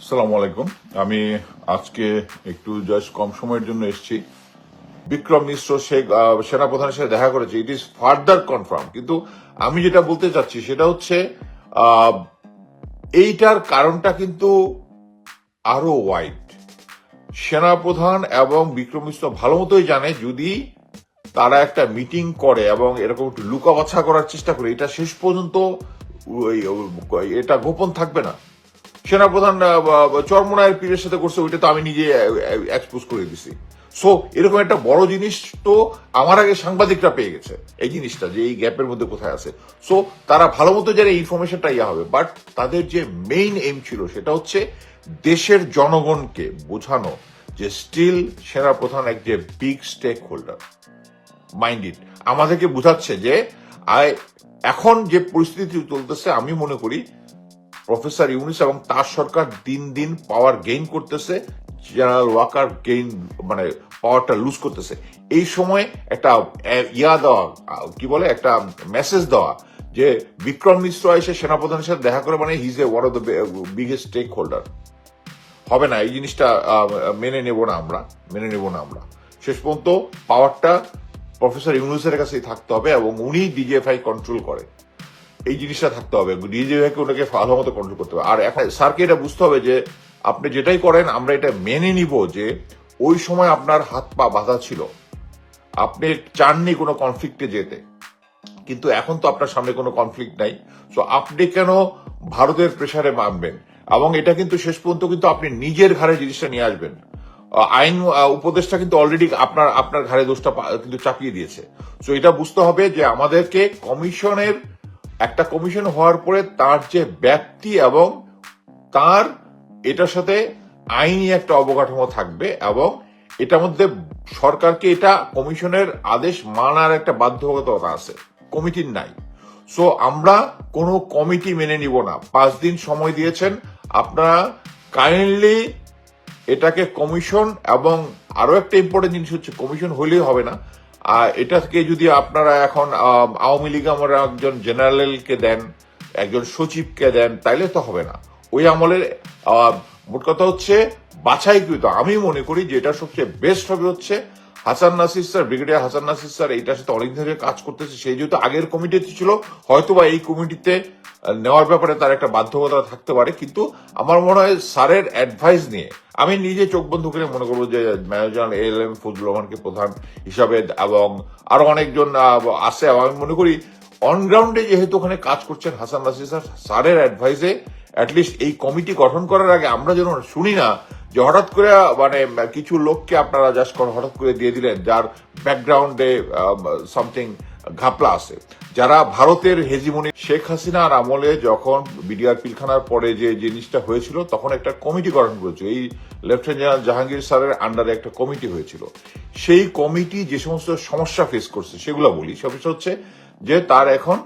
আসসালামু আলাইকুম আমি আজকে একটু জাস্ট কম সময়ের জন্য এসেছি। বিক্রম মিশ্র শেখ সেনাপ্রধানের সাথে দেখা করেছে। ইট ইজ ফার্দার কনফার্ম কিন্তু আমি যেটা বলতে চাচ্ছি সেটা হচ্ছে এইটার কারণটা কিন্তু আরও ওয়াইড সেনাপ্রধান এবং বিক্রম মিশ্র ভালো মতোই জানে, যদি তারা একটা মিটিং করে এবং এরকম একটু লুকাবাছা করার চেষ্টা করে, এটা শেষ পর্যন্ত এটা গোপন থাকবে না। সেনাপ্রধান চরমনায়ের পীরের সাথে করছে, ওইটা তো আমি নিজে এক্সপোজ করে দিছি। সো এরকম একটা বড় জিনিস তো আমার আগে সাংবাদিকরা পেয়ে গেছে, এই জিনিসটা যে এই গ্যাপের মধ্যে কোথায় আছে। সো তারা ভালো মতো জানে ইনফরমেশনটা ইয়া হবে বাট তাদের যে মেইন এম ছিল সেটা হচ্ছে দেশের জনগণকে বোঝানো যে স্টিল সেনাপ্রধান এক যে big stakeholder mind it আমাদেরকে বোঝাচ্ছে যে এখন যে পরিস্থিতি চলতেছে, আমি মনে করি প্রফেসর ইউনিস এবং তার সরকার দিন দিন পাওয়ার গেইন করতেছে জেনারেল ওয়াকার গেইন মানে পাওয়ারটা লুজ করতেছে। এই সময় একটা ইয়া দেওয়া, কি বলে, একটা মেসেজ দেওয়া যে বিক্রম মিশ্র এসে সেনাপ্রধানের সাথে দেখা করে মানে his a one of the biggest stakeholder হবে না, এই জিনিসটা মেনে নেব না আমরা, মেনে নেব না আমরা। শেষ পর্যন্ত পাওয়ারটা প্রফেসর ইউনুসের কাছেই থাকতে হবে এবং উনি ডিজিএফআই কন্ট্রোল করে। এই জিনিসটা থাকতে হবে। ডিজিএফআইকে ওনাকে ভালো মতো কন্ট্রোল করতে হবে। আর এখন স্যারকে এটা বুঝতে হবে যে, আপনি যেটাই করেন, আমরা এটা মেনে নিব যে, ওই সময় আপনার হাত পা বাঁধা ছিল। আপনি চাননি কোনো কনফ্লিক্টে যেতে। কিন্তু এখন তো আপনার সামনে কোনো কনফ্লিক্ট নাই। সো আপনি কেন ভারতের প্রেসারে মানবেন? এবং এটা কিন্তু শেষ পর্যন্ত কিন্তু আপনি নিজের ঘাড়ে জিনিসটা নিয়ে আসবেন। আইন উপদেশটা কিন্তু অলরেডি আপনার আপনার ঘাড়ে দোষটা কিন্তু চাপিয়ে দিয়েছে। সো এটা বুঝতে হবে যে, আমাদেরকে কমিশনের একটা কমিশন হওয়ার পরে তার যে ব্যাপ্তি এবং তার এটার সাথে আইনি একটা অবকাঠামো থাকবে এবং এটার মধ্যে সরকারকে এটা কমিশনের আদেশ মানার একটা বাধ্যবাধকতা আছে। কমিটির নাই। সো আমরা কোনো কমিটি মেনে নিব না। পাঁচ দিন সময় দিয়েছেন। আপনারা কাইন্ডলি এটাকে কমিশন এবং আরও একটা ইম্পর্টেন্ট জিনিস হচ্ছে কমিশন হলেই হবে না। আর এটাকে যদি আপনারা এখন আওয়ামী লীগ আমরা একজন জেনারেলকে দেন, একজন সচিবকে দেন, তাইলে তো হবে না। ওই আমলের মোট কথা হচ্ছে, বাছাইকৃত, আমি মনে করি যে এটা সবচেয়ে বেস্ট হবে হচ্ছে Hasan Nasir sir, brigadier Hasan Nasir sir এইটার সাথে অনেক ধরে কাজ করতেছে। সেই যেহেতু আগের কমিটিতে ছিল, হয়তোবা এই কমিটিতে নেওয়ার ব্যাপারে তার একটা বাধ্যকতা থাকতে পারে। কিন্তু আমার মনে হয় স্যারের অ্যাডভাইস নিয়ে, আমি নিজে চোখ বন্ধ করে মনে করব যে ম্যানেজার এল এম ফজলুর রহমানকে প্রধান হিসাবে এবং আরও অনেকজন আছে। আমি মনে করি অনগ্রাউন্ডে যেহেতু ওখানে কাজ করছেন হাসান নাসির স্যার, স্যারের অ্যাডভাইসে অ্যাটলিস্ট এই কমিটি গঠন করার আগে আমরা যেন শুনি না যে হঠাৎ করে মানে কিছু লোককে আপনারা জাস্ট হঠাৎ করে দিয়ে দিলেন, যার ব্যাকগ্রাউন্ডে সামথিং ঘাপলা আছে। যারা ভারতের হেজিমনি শেখ হাসিনার আমলে যখন বিডিআর পিলখানার পরে যে জিনিসটা হয়েছিল, তখন একটা কমিটি গঠন করেছিল। এই লেফটেন্যান্ট জেনারেল জাহাঙ্গীর স্যারের আন্ডারে একটা কমিটি হয়েছিল। সেই কমিটি যে সমস্ত সমস্যা ফেস করছে, সেগুলো বলি। সমস্যা হচ্ছে যে তার এখন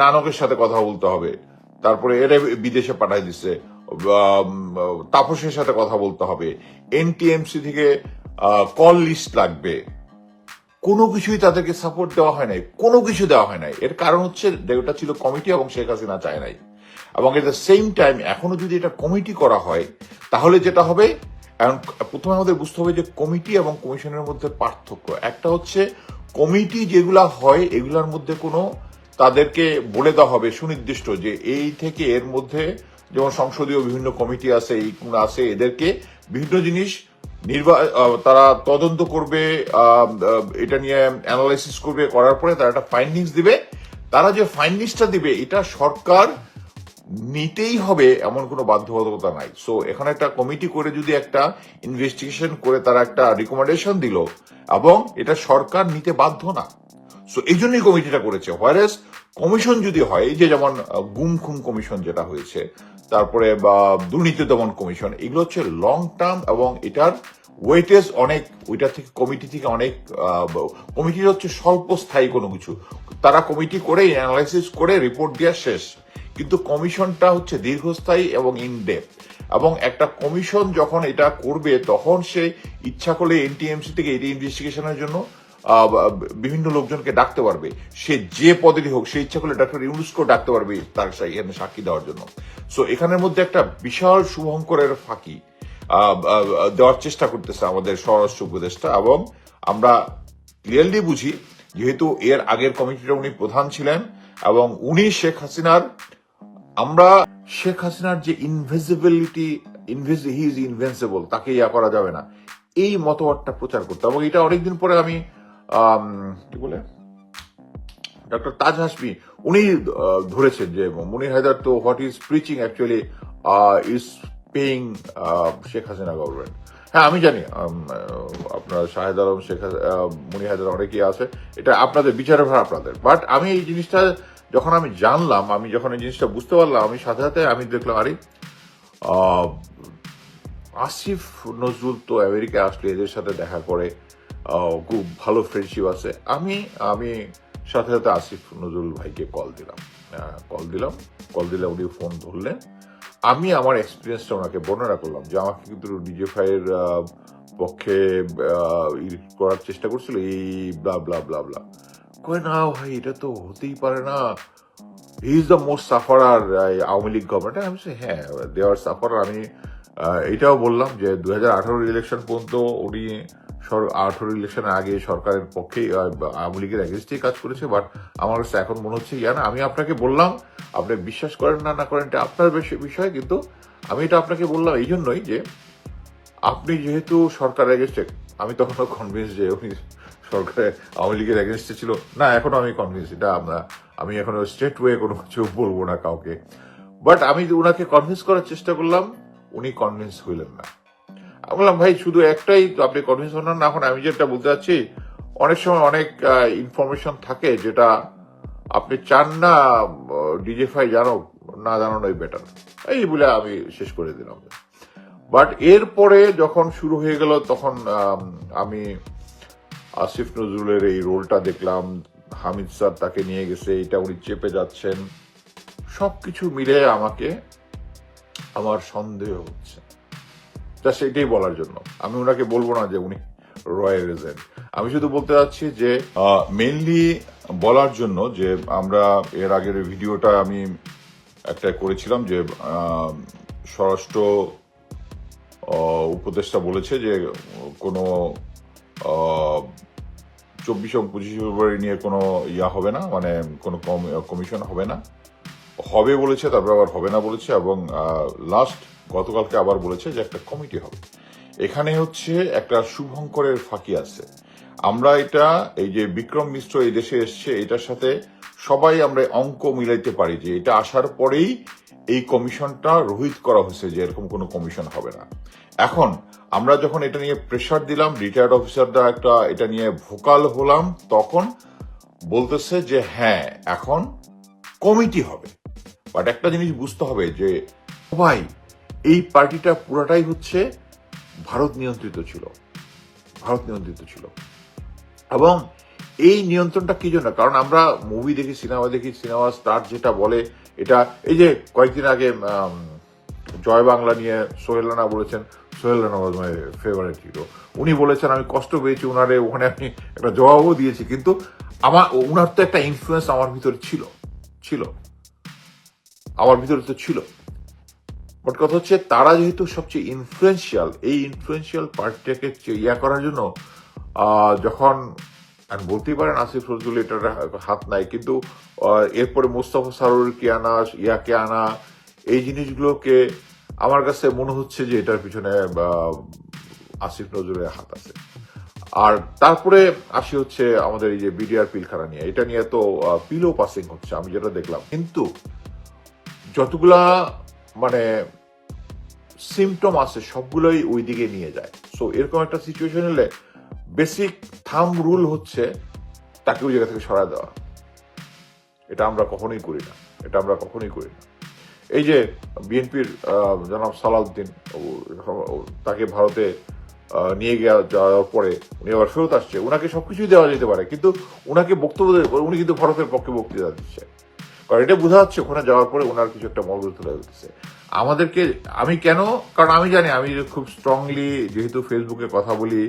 নানকের সাথে কথা বলতে হবে। তারপরে এরা বিদেশে পাঠাই দিচ্ছে তাপসের সাথে কথা বলতে হবে। এনটিএমসি থেকে কল লিস্ট লাগবে। কোনো কিছুই তাদেরকে সাপোর্ট দেওয়া হয় নাই। কোনো কিছু দেওয়া হয় নাই। এর কারণ হচ্ছে ওটা ছিল কমিটি এবং শেখ হাসিনা চায় নাই। এবং এট দ্য সেম টাইম এখনও যদি এটা কমিটি করা হয়, তাহলে যেটা হবে, এখন প্রথমে আমাদের বুঝতে হবে যে কমিটি এবং কমিশনের মধ্যে পার্থক্য। একটা হচ্ছে কমিটি যেগুলা হয়, এগুলার মধ্যে কোনো তাদেরকে বলে দেওয়া হবে সুনির্দিষ্ট যে এই থেকে এর মধ্যে যেমন সংসদীয় বিভিন্ন কমিটি আছে, এই আছে, এদেরকে বিভিন্ন জিনিস তারা তদন্ত করবে এটা নিয়ে অ্যানালাইসিস করবে, করার পরে তারা একটা ফাইন্ডিংস দিবে। তারা যে ফাইন্ডিংসটা দিবে, এটা সরকার নিতেই হবে এমন কোনো বাধ্যবাধকতা নাই। সো এখানে একটা কমিটি করে যদি একটা ইনভেস্টিগেশন করে তারা একটা রিকমেন্ডেশন দিল, এবং এটা সরকার নিতে বাধ্য না। সো এই জন্যই কমিটিটা করেছে। হোয়ারেস কমিশন যদি হয়, যে যেমন গুম খুম কমিশন যেটা হয়েছে, তারপরে, বা দুর্নীতি দমন কমিশন এগুলো হচ্ছে লং টার্ম এবং এটার ওয়েটেজ অনেক, ওইটা থেকে কমিটি থেকে অনেক কমিটি হচ্ছে স্বল্প স্থায়ী কোনো কিছু। তারা কমিটি করে অ্যানালাইসিস করে রিপোর্ট দেওয়া শেষ। কিন্তু কমিশনটা হচ্ছে দীর্ঘস্থায়ী এবং ইনডেপ এবং একটা কমিশন যখন এটা করবে, তখন সে ইচ্ছা করলে এনটিএমসি থেকে এটি ইনভেস্টিগেশনের জন্য বিভিন্ন লোকজনকে ডাকতে পারবে। সে যে পদেরই হোক সে ইচ্ছা করলে ডাক্তার ইউনুসকেও ডাকতে পারবে তার এখানে সাক্ষী দেওয়ার জন্য। সো এখানের মধ্যে একটা বিশাল শুভঙ্করের ফাঁকি দেওয়ার চেষ্টা করতেছে আমাদের স্বরাষ্ট্র উপদেষ্টা এবং আমরা ক্লিয়ারলি বুঝি যেহেতু এর আগের কমিটির উনি প্রধান ছিলেন এবং উনি শেখ হাসিনার আমরা শেখ হাসিনার যে ইনভিজিবিলিটি ইনভিজ হি ইজ ইনভেন্সিবল তাকে ইয়া করা যাবে না। এই মতবাদটা প্রচার করতে এবং এটা অনেকদিন পরে আম, কি বলে? ডক্টর তাজ হাসমি উনি ধরেছেন যে মনির হায়দার তো what is preaching actually is paying Sheikh Hasina government হ্যাঁ আমি জানি আপনার শাহেদ আলম শেখ আহ, হায়দার অনেকেই আছে এটা আপনাদের বিচারের ভার আপনাদের। বাট আমি এই জিনিসটা যখন আমি জানলাম আমি যখন এই জিনিসটা বুঝতে পারলাম আমি সাথে সাথে আমি দেখলাম আরে আহ, আসিফ নজরুল তো আমেরিকায় আসলে এদের সাথে দেখা করে খুব ভালো ফ্রেন্ডশিপ আছে। আমি আমি সাথে সাথে আসিফ নজরুল ভাইকে কল দিলাম। কল দিলাম। কল দিলে উনি ফোন ধরলেন। আমি আমার এক্সপিরিয়েন্সটা ওনাকে বর্ণনা করলাম যে আমাকে কিন্তু ডিজিফাই এর আহ, পক্ষে করার চেষ্টা করছিল এই ব্লা ব্লা ব্লা ব্লা কয় না ভাই এটা তো হতেই পারে না। He is the most sufferer Awami League government আমি হ্যাঁ দে আর আমি এটাও বললাম যে দু হাজার আঠারো ইলেকশন পর্যন্ত উনি আঠারো ইলেকশনের আগে সরকারের পক্ষে আওয়ামী লীগের এগেনস্টেই কাজ করেছে বাট আমার কাছে এখন মনে হচ্ছে ইয়া না আমি আপনাকে বললাম, আপনি বিশ্বাস করেন না না করেন, এটা আপনার বিষয়, কিন্তু আমি এটা আপনাকে বললাম এই জন্যই যে আপনি যেহেতু সরকার এগেনস্টে আমি তখনও কনভিন্স যে উনি সরকারের আওয়ামী লীগের এগেনস্টে ছিল। না, এখনও আমি কনভিন্স এটা আমরা আমি এখনও স্ট্রেট ওয়ে কোনো কিছু বলব না কাউকে। বাট আমি ওনাকে কনভিন্স করার চেষ্টা করলাম উনি কনভিন্স হইলেন না। আমি বললাম, ভাই, শুধু একটাই আপনি কনভিন্স হন না এখন আমি যেটা বলতে চাচ্ছি, অনেক সময় অনেক ইনফরমেশন থাকে যেটা আপনি চান না ডিজিফাই জানো, না জানানোই বেটার এই বলে আমি শেষ করে দিলাম। বাট এরপরে যখন শুরু হয়ে গেল, তখন আমি আসিফ নজরুলের এই রোলটা দেখলাম, হামিদ স্যার তাকে নিয়ে গেছে, এটা উনি চেপে যাচ্ছেন। সবকিছু মিলে আমাকে আমার সন্দেহ হচ্ছে। তা সেটাই বলার জন্য। আমি ওনাকে বলব না যে উনি রয়্যাল এজেন্ট আমি শুধু বলতে চাচ্ছি যে মেনলি বলার জন্য যে আমরা এর আগের ভিডিওটা আমি একটা করেছিলাম যে স্বরাষ্ট্র উপদেষ্টা বলেছে যে, কোনো চব্বিশ পঁচিশে ফেব্রুয়ারি নিয়ে কোনো ইয়া হবে না মানে কোনো কমিশন হবে না। হবে বলেছে, তারপর আবার হবে না বলেছে, এবং লাস্ট গতকালকে আবার বলেছে যে একটা কমিটি হবে। এখানে হচ্ছে একটা শুভঙ্করের ফাঁকি আছে। আমরা এটা, এই যে বিক্রম মিশ্র এই দেশে এসছে, এটার সাথে সবাই আমরা অঙ্ক মিলাইতে পারি যে এটা আসার পরেই এই কমিশনটা রোহিত করা হয়েছে যে এরকম কোনো কমিশন হবে না। এখন আমরা যখন এটা নিয়ে প্রেশার দিলাম রিটায়ার্ড অফিসাররা একটা এটা নিয়ে ভোকাল হলাম, তখন বলতেছে যে হ্যাঁ এখন কমিটি হবে। বাট একটা জিনিস বুঝতে হবে যে ভাই, এই পার্টিটা পুরাটাই হচ্ছে ভারত নিয়ন্ত্রিত ছিল। ভারত নিয়ন্ত্রিত ছিল। এবং এই নিয়ন্ত্রণটা কি জন্য? কারণ আমরা মুভি দেখি সিনেমা দেখি সিনেমা স্টার যেটা বলে, এটা এই যে কয়েকদিন আগে জয় বাংলা নিয়ে সোহেল রানা বলেছেন, সোহেল রানা ফেভারিট হিরো উনি বলেছেন, আমি কষ্ট পেয়েছি ওনারে ওখানে আমি একটা জবাবও দিয়েছি। কিন্তু আমার ওনার তো একটা ইনফ্লুয়েন্স আমার ভিতরে ছিল ছিল। আমার ভিতরে তো ছিল। বাট কথা হচ্ছে, তারা যেহেতু সবচেয়ে ইনফ্লুয়েন্সিয়াল এই ইনফ্লুয়েন্সিয়াল পার্টিটাকে ইয়া করার জন্য যখন বলতেই পারেন, আসিফ নজরুল এটার হাত নাই, কিন্তু এরপরে মোস্তফা সারুরকে আনা, ইয়াকে আনা, এই জিনিসগুলোকে আমার কাছে মনে হচ্ছে যে এটার পিছনে আসিফ নজরুলের হাত আছে। আর তারপরে আসি হচ্ছে আমাদের এই যে বিডিআর পিলখানা নিয়ে। এটা নিয়ে তো পিলো পাসিং হচ্ছে, আমি যেটা দেখলাম। কিন্তু যতগুলা মানে সিমটম আছে, সবগুলোই ওই দিকে নিয়ে যায়। সো এরকম একটা সিচুয়েশন হলে বেসিক থাম রুল হচ্ছে তাকে ওই জায়গা থেকে সরায় দেওয়া। এটা আমরা কখনোই করি না। এটা আমরা কখনোই করি না। এই যে বিএনপির জনাব সালাউদ্দিন তাকে ভারতে নিয়ে যাওয়ার পরে উনি আবার ফেরত আসছে। ওনাকে সবকিছুই দেওয়া যেতে পারে, কিন্তু ওনাকে বক্তব্য উনি কিন্তু ভারতের পক্ষে বক্তৃতা দিচ্ছে। কারণ এটা বোঝা যাচ্ছে ওখানে যাওয়ার পরে ওনার কিছু একটা মগজ তুলে দিচ্ছে আমাদেরকে আমি কেন কারণ আমি জানি আমি খুব স্ট্রংলি যেহেতু ফেসবুকে কথা বলি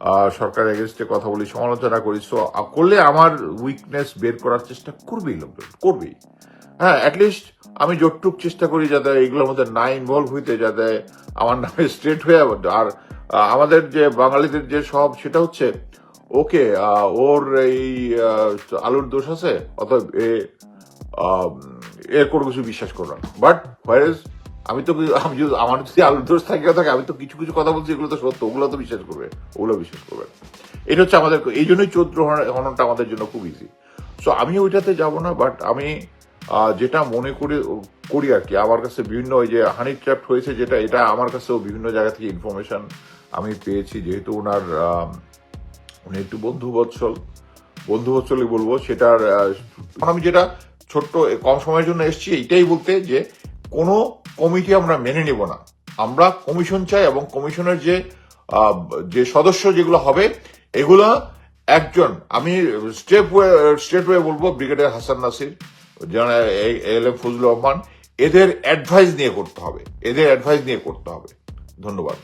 আহ, সরকারের এগেনস্টে কথা বলি সমালোচনা করি সো করলে আমার উইকনেস বের করার চেষ্টা করবেই লোকজন করবেই। হ্যাঁ অ্যাটলিস্ট আমি যতটুক চেষ্টা করি যাতে এইগুলোর মধ্যে না ইনভলভ হইতে যাতে আমার নামে স্ট্রেট হয়ে আর আমাদের যে বাঙালিদের যে সব সেটা হচ্ছে ওকে ওর এই আলুর দোষ আছে? অতএব এর কোনো কিছু বিশ্বাস করো না। বাট হোয়ারেজ আমি তো আমি যদি আমার যদি আলু দোষ থাকে থাকে, আমি তো কিছু কিছু কথা বলছি, এগুলো তো সত্য, ওগুলো তো বিশ্বাস করবে, ওগুলো বিশ্বাস করবে। এটা হচ্ছে আমাদের এই জন্যই চৌদ্র হননটা আমাদের জন্য খুব ইজি সো আমি ওইটাতে যাব না বাট আমি যেটা মনে করি করি আর কি, আমার কাছে বিভিন্ন ওই যে হানি ট্র্যাপ হয়েছে যেটা, এটা আমার কাছেও বিভিন্ন জায়গা থেকে ইনফরমেশন আমি পেয়েছি, যেহেতু ওনার উনি একটু বন্ধু বৎসল বন্ধু বৎসলই বলব, সেটার আমি যেটা ছোট্ট, কম সময়ের জন্য এসেছি, এইটাই বলতে যে কোনো কমিটি আমরা মেনে নেব না। আমরা কমিশন চাই এবং কমিশনের যে যে সদস্য যেগুলো হবে, এগুলো একজন, আমি স্টেপ স্টেট ওয়ে বলব, brigadier Hasan Nasir general L M Fazlur Rahman, এদের অ্যাডভাইস নিয়ে করতে হবে। এদের অ্যাডভাইস নিয়ে করতে হবে। ধন্যবাদ।